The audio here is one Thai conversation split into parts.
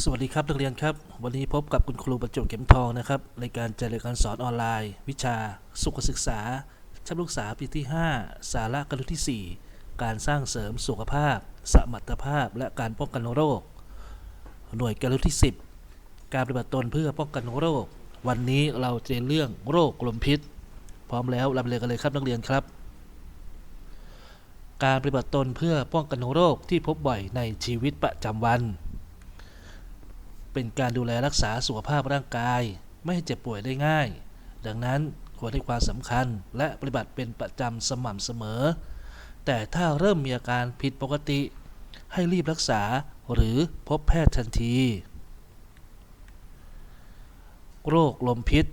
สวัสดีครับนักเรียนครับ วันนี้พบกับคุณครูประจวบเข็มทองนะครับในการจัดเรียนการสอนออนไลน์ วิชา สุขศึกษา ชั้นศึกษาปีที่ 5 สาระการเรียนที่ 4 การสร้างเสริมสุขภาพ สมรรถภาพ และการป้องกันโรค หน่วยการเรียนที่ 10 การปฏิบัติตนเพื่อป้องกันโรค วันนี้เราจะเรียนเรื่องโรคลมพิษ พร้อมแล้วเราไปเรียนกันเลยครับนักเรียนครับ การปฏิบัติตนเพื่อป้องกันโรคที่พบบ่อยในชีวิตประจำวัน เป็นการดูแลรักษาสุขภาพร่างกาย ไม่ให้เจ็บป่วยได้ง่าย ดังนั้นควรให้ความสำคัญและปฏิบัติเป็นประจำสม่ำเสมอ แต่ถ้าเริ่มมีอาการผิดปกติ ให้รีบรักษาหรือพบแพทย์ทันที โรคลมพิษ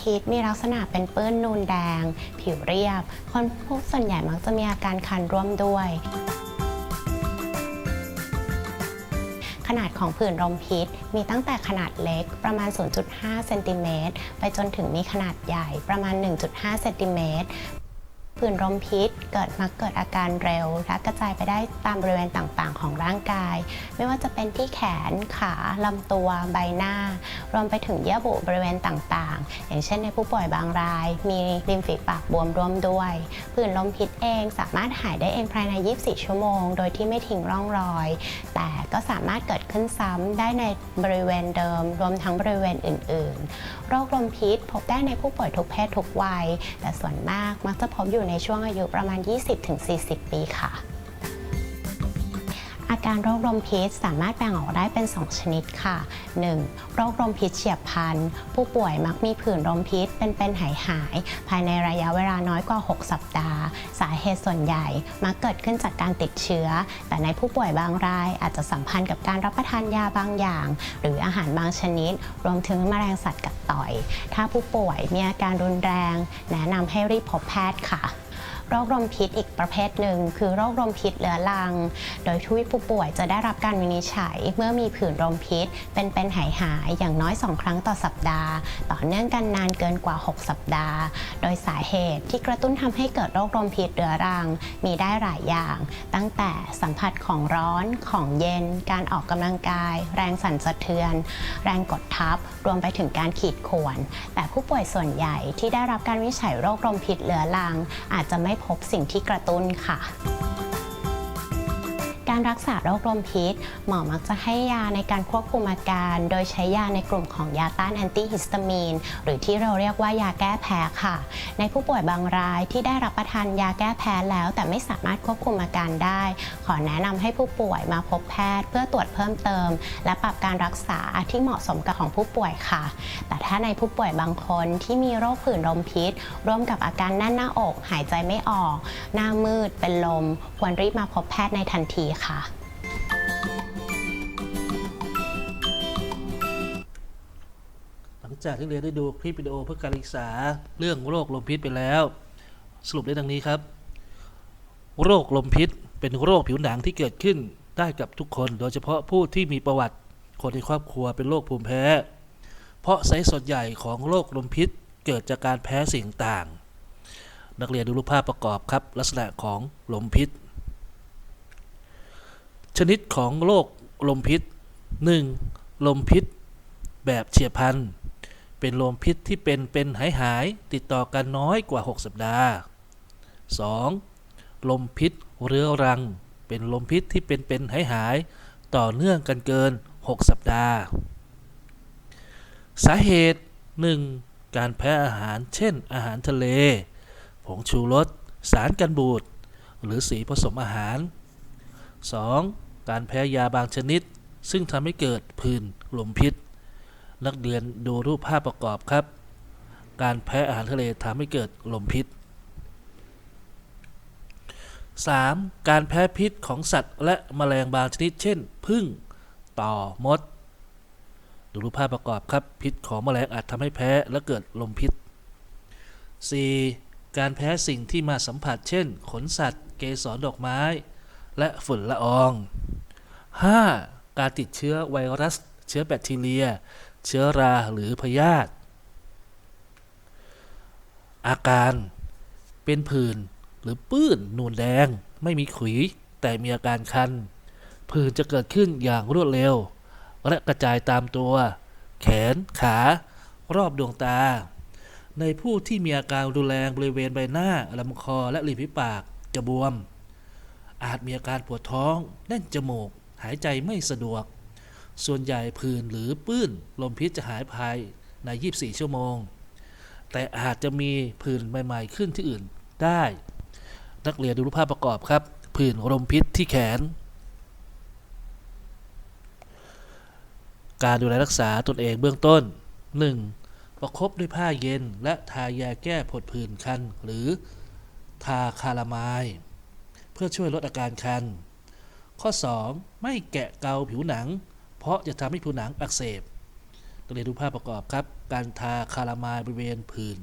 พิษมีลักษณะเป็นปื้นนูนแดง ผิวเรียบ คนพบส่วนใหญ่มักจะมีอาการคันร่วมด้วย ขนาดของผื่นลมพิษมีตั้งแต่ขนาดเล็กประมาณ 0.5 เซนติเมตรไปจนถึงมีขนาดใหญ่ประมาณ 1.5 เซนติเมตร ผื่นลมพิษเกิดมักเกิดอาการเร็ว และกระจายไปได้ตามบริเวณต่างๆ ของร่างกาย ไม่ว่าจะเป็นที่แขนขาลำตัวใบหน้า รวมไปถึงเยื่อบุบริเวณต่างๆ อย่างเช่นในผู้ป่วยบางราย มีริมฝีปากบวมร่วมด้วยผื่นลมพิษเองสามารถหายได้เองภายใน 24 ชั่วโมง โดยที่ไม่ทิ้งร่องรอย แต่ก็สามารถเกิดขึ้นซ้ำได้ในบริเวณเดิม รวมทั้งบริเวณอื่น ๆ โรคลมพิษพบได้ในผู้ป่วยทุกเพศทุกวัย แต่ส่วนมากมักจะพบอยู่ในช่วงอายุประมาณ 20-40 ปีค่ะ อาการโรคลมพิษสามารถแบ่งออกได้เป็น 2 ชนิดค่ะ 1. โรคลมพิษเฉียบพลัน ผู้ป่วยมักมีผื่นลมพิษเป็นเป็นหายหาย ภายในระยะเวลาน้อยกว่า 6 สัปดาห์ สาเหตุส่วนใหญ่มักเกิดขึ้นจากการติดเชื้อ แต่ในผู้ป่วยบางรายอาจจะสัมพันธ์กับการรับประทานยาบางอย่าง หรืออาหารบางชนิด รวมถึงแมลงสัตว์กัดต่อย ถ้าผู้ป่วยมีอาการรุนแรง แนะนำให้รีบพบแพทย์ค่ะ โรคลมพิษอีกประเภทหนึ่ง คือโรคลมพิษเรื้อรัง โดยที่ผู้ป่วยจะได้รับการวินิจฉัย เมื่อมีผื่นลมพิษ เป็นเป็นหายหายๆอย่างน้อย 2 ครั้งต่อสัปดาห์ ต่อเนื่องกันนานเกินกว่า 6 สัปดาห์ โดยสาเหตุที่กระตุ้นทำให้เกิดโรคลมพิษเรื้อรัง มีได้หลายอย่าง ตั้งแต่สัมผัสของร้อนของเย็น การออกกำลังกาย แรงสั่นสะเทือน แรงกดทับ รวมไปถึงการขีดข่วนแต่ผู้ป่วยส่วนใหญ่ที่ได้รับการวินิจฉัยโรคลมพิษเรื้อรัง อาจจะไม่พบสิ่งที่กระตุ้นค่ะ รักษาโรคลมพิษ หมอมักจะให้ยาในการควบคุมอาการ โดยใช้ยาในกลุ่มของยาต้านแอนตี้ฮิสตามีน หรือที่เราเรียกว่ายาแก้แพ้ค่ะ ในผู้ป่วยบางรายที่ได้รับประทานยาแก้แพ้แล้ว แต่ไม่สามารถควบคุมอาการได้ ขอแนะนำให้ผู้ป่วยมาพบแพทย์ เพื่อตรวจเพิ่มเติม และปรับการรักษาที่เหมาะสมกับของผู้ป่วยค่ะ แต่ถ้าในผู้ป่วยบางคนที่มีโรคผื่นลมพิษ ร่วมกับอาการแน่นหน้าอก หายใจไม่ออก หน้ามืด เป็นลม ควรรีบมาพบแพทย์ในทันทีค่ะหลังจากที่เรียนได้ดูคลิปวิดีโอเพื่อการศึกษาเรื่องโรคลมพิษไปแล้ว สรุปได้ดังนี้ครับ โรคลมพิษเป็นโรคผิวหนังที่เกิดขึ้นได้กับทุกคน โดยเฉพาะผู้ที่มีประวัติคนในครอบครัวเป็นโรคภูมิแพ้ เพราะสาเหตุส่วนใหญ่ของโรคลมพิษเกิดจากการแพ้สิ่งต่าง นักเรียนดูรูปภาพประกอบครับ ลักษณะของลมพิษ ชนิดของโรคลมพิษ 1. ลมพิษ แบบเฉียบพลัน เป็นลมพิษที่เป็นเป็นหายหายติดต่อกันน้อยกว่า 6 สัปดาห์ 2. ลมพิษเรื้อรัง เป็นลมพิษที่เป็นเป็นหายหายต่อเนื่องกันเกิน 6 สัปดาห์ สาเหตุ 1. การแพ้อาหารเช่น อาหารทะเล ผงชูรส สารกันบูด หรือสีผสมอาหาร 2. การแพ้ยาบางชนิด ซึ่งทำให้เกิดผื่นลมพิษ นักเรียนดูรูปภาพประกอบครับ การแพ้อาหารทะเลทำให้เกิดลมพิษ 3. การแพ้พิษของสัตว์ และแมลงบางชนิด เช่นผึ้งต่อมด ดูรูปภาพประกอบครับ พิษของแมลงอาจทำให้แพ้และเกิดลมพิษ 4. การแพ้สิ่งที่มาสัมผัส เช่น ขนสัตว์ เกสรดอกไม้ และฝุ่นละออง 5. การติดเชื้อไวรัส เชื้อแบคทีเรีย เชื้อราหรือพยาธิอาการ เป็นผื่นหรือปื้นนูนแดง ไม่มีขุย แต่มีอาการคัน ผื่นจะเกิดขึ้นอย่างรวดเร็ว และกระจายตามตัว แขนขา รอบดวงตา ในผู้ที่มีอาการรุนแรงบริเวณใบหน้าลำคอและริมฝีปากจะบวม อาจมีอาการปวดท้องแน่นจมูก หายใจไม่สะดวก ส่วนใหญ่ผื่นหรือปื้นลมพิษจะหายภายใน 24 ชั่วโมง แต่อาจจะมีผื่นใหม่ ๆ ขึ้นที่อื่นได้ นักเรียนดูรูปภาพประกอบครับ ผื่นลมพิษที่แขน การดูแลรักษาตนเองเบื้องต้น 1. ประคบด้วยผ้าเย็นและทายาแก้ผดผื่นคันหรือทาคารามาย เพื่อช่วยลดอาการคัน ข้อ 2. ไม่แกะเกาผิวหนัง เพราะจะทำให้ผิวหนังอักเสบนักเรียนดูภาพประกอบครับ การทาคารามายบริเวณผื่น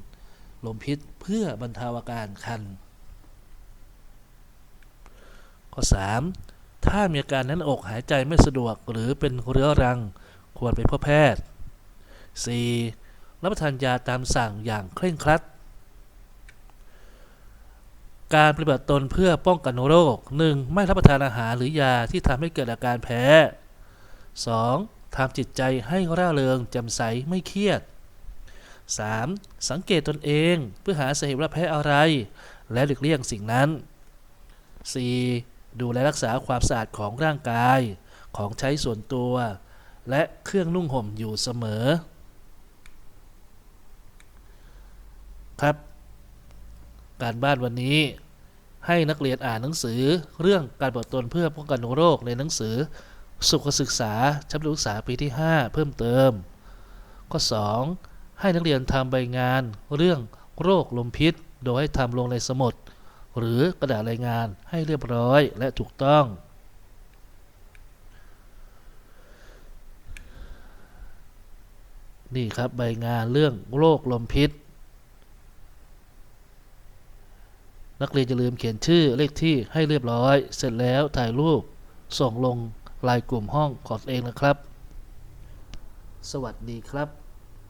ลมพิษเพื่อบรรเทาอาการคัน ข้อ 3. ถ้ามีอาการแน่นอกหายใจไม่สะดวกหรือเป็นเรื้อรังควรไปพบแพทย์ 4. รับประทานยาตามสั่งอย่างเคร่งครัด การปฏิบัติตนเพื่อป้องกันโรค 1. ไม่รับประทานอาหารหรือยาที่ทำให้เกิดอาการแพ้ 2. ทำจิตใจให้ร่าเริงแจ่มใสไม่เครียด 3. สังเกตตนเองเพื่อหาสาเหตุว่าแพ้อะไร และหลีกเลี่ยงสิ่งนั้น 4. ดูแลรักษาความสะอาดของร่างกาย ของใช้ส่วนตัว และเครื่องนุ่งห่มอยู่เสมอ ครับ การบ้านวันนี้ ให้นักเรียนอ่านหนังสือ เรื่องการปฏิบัติตนเพื่อป้องกันโรคในหนังสือ สุขศึกษาชั้นประถมศึกษาปีที่ 5 เพิ่มเติม ข้อ 2 ให้นักเรียนทำใบงาน เรื่องโรคลมพิษ โดยให้ทำลงในสมุดหรือกระดาษรายงานให้เรียบร้อยและถูกต้อง นี่ครับใบงานเรื่องโรคลมพิษ นักเรียนอย่าลืมเขียนชื่อเลขที่ให้เรียบร้อย เสร็จแล้วถ่ายรูป ส่งลงไลน์กลุ่มห้องของตัวเองนะครับ สวัสดีครับ